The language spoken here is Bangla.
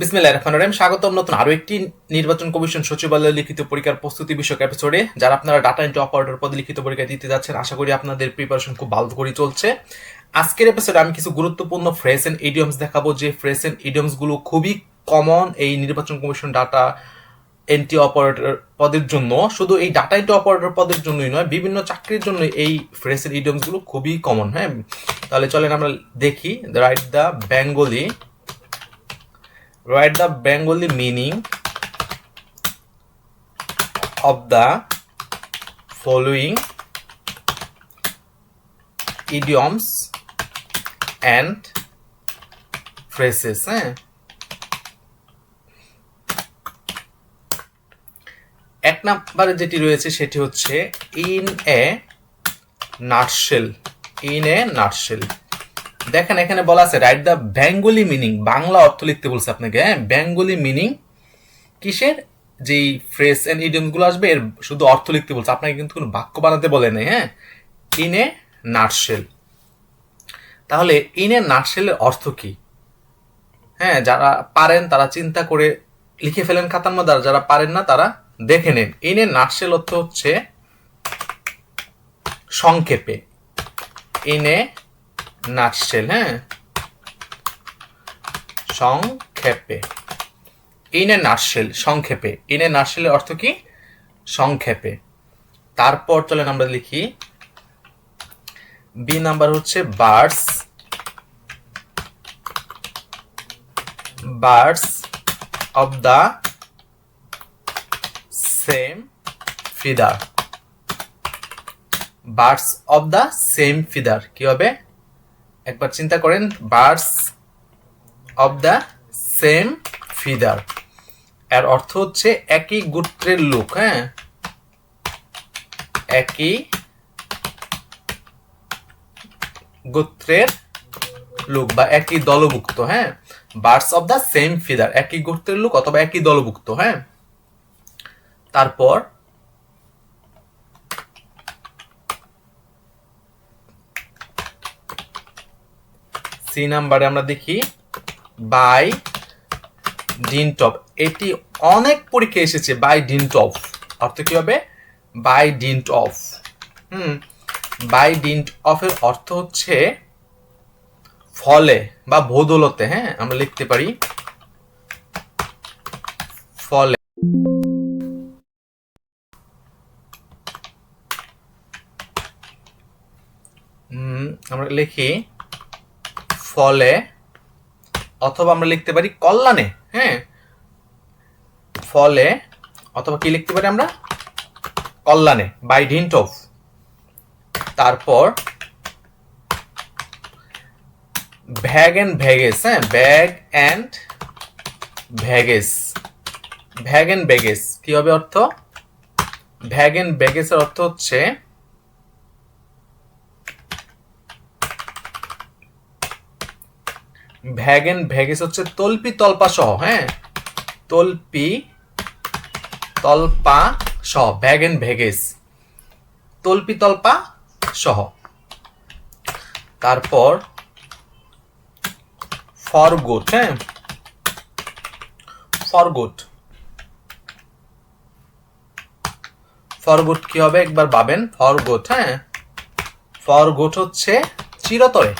বিসমিল্লাহ রহমান রহিম। স্বাগতম নতুন আরও একটি নির্বাচন কমিশন সচিবালয় লিখিত পরীক্ষার প্রস্তুতি বিষয়ক এপিসোডে যারা আপনারা ডাটা এন্ট্রি অপারেটর পদে লিখিত পরীক্ষা দিতে যাচ্ছেন, আশা করি আপনাদের প্রিপারেশন খুব ভালো করে চলছে। আজকের এপিসোডে আমি কিছু গুরুত্বপূর্ণ ফ্রেস এন্ড ইডিয়মস দেখাবো। যে ফ্রেস এন্ড ইডিয়মসগুলো খুবই কমন এই নির্বাচন কমিশন ডাটা এন্ট্রি অপারেটর পদের জন্য। শুধু এই ডাটা এন্ট্রি অপারেটর পদের জন্যই নয়, বিভিন্ন চাকরির জন্য এই ফ্রেস এন্ড ইডিয়মসগুলো খুবই কমন হ্যাঁ? তাহলে চলেন আমরা দেখি। Write the Bengali write the Bengali meaning of the following idioms and phrases হ্যাঁ এক নম্বরে যেটি রয়েছে সেটি হচ্ছে in a nutshell in a nutshell দেখেন, এখানে বলা আছে right the Bengali meaning Bangla অর্থ লিখতে বলছে আপনাকে হ্যাঁ? বেঙ্গলি মিনিং কিসের? যেই ফ্রেস এন্ড ইডিয়মসগুলো আসবে, এর শুধু অর্থ লিখতে বলছে। আপনাকে কিন্তু কোনো বাক্য বানাতে বলে নেই হ্যাঁ? ইন এ নাটশেল তাহলে ইন এ নাটশেলের অর্থ কি? হ্যাঁ যারা পারেন, তারা চিন্তা করে লিখে ফেলেন খাতার মধ্যে, আর যারা পারেন না, তারা দেখে নেন। ইন এ নাটশেল অর্থ হচ্ছে সংক্ষেপে। ইন এ নাটশেল হ্যাঁ? সংক্ষেপে। ইন এ সংক্ষেপে। ইন এ অর্থ কি? সংক্ষেপে। তারপর চলেন আমরা লিখি। বি নাম্বার হচ্ছে birds birds of the same feather. Birds of the same feather, কি হবে? একবার চিন্তা করেন birds of the same feather. এর অর্থ হচ্ছে একই গোত্রের লোক হ্যাঁ? একই গোত্রের লোক বা একই দলভুক্ত হ্যাঁ? Birds of the same feather, একই গোত্রের লোক অথবা একই দলভুক্ত হ্যাঁ? তারপর সি নাম্বারে আমরা দেখি বাই ডিনটপ এটি অনেক পরীক্ষা এসেছে, বাই ডিনটপ অর্থ কি হবে? By dint of hmm, by dint অফের অর্থ হচ্ছে ফলে বা বদলতে হ্যাঁ আমরা লিখতে পারি ফলে। আমরা লিখি ফলে অথবা আমরা লিখতে পারি কল্যাণে হ্যাঁ? ফলে অথবা কি লিখতে পারি আমরা? কল্যাণে বাই ডিন্ট অফ তারপর ভ্যাগ অ্যান্ড ভ্যাগেস হ্যাঁ? Bag and baggages bag and baggages কি হবে অর্থ? ভ্যাগ অ্যান্ড ব্যাগেসের অর্থ হচ্ছে ভ্যাগেন ভ্যাগেস হচ্ছে তলপি তলপা সহ হ্যাঁ? তলপি তলপা সহ ভ্যাগেন ভ্যাগেস। তলপি তলপা সহ। তারপর ফরগুট হ্যাঁ? ফরগুট ফরগুট কি হবে? একবার ভাবেন। ফরগুট হ্যাঁ? ফরগুট হচ্ছে চিরতরে।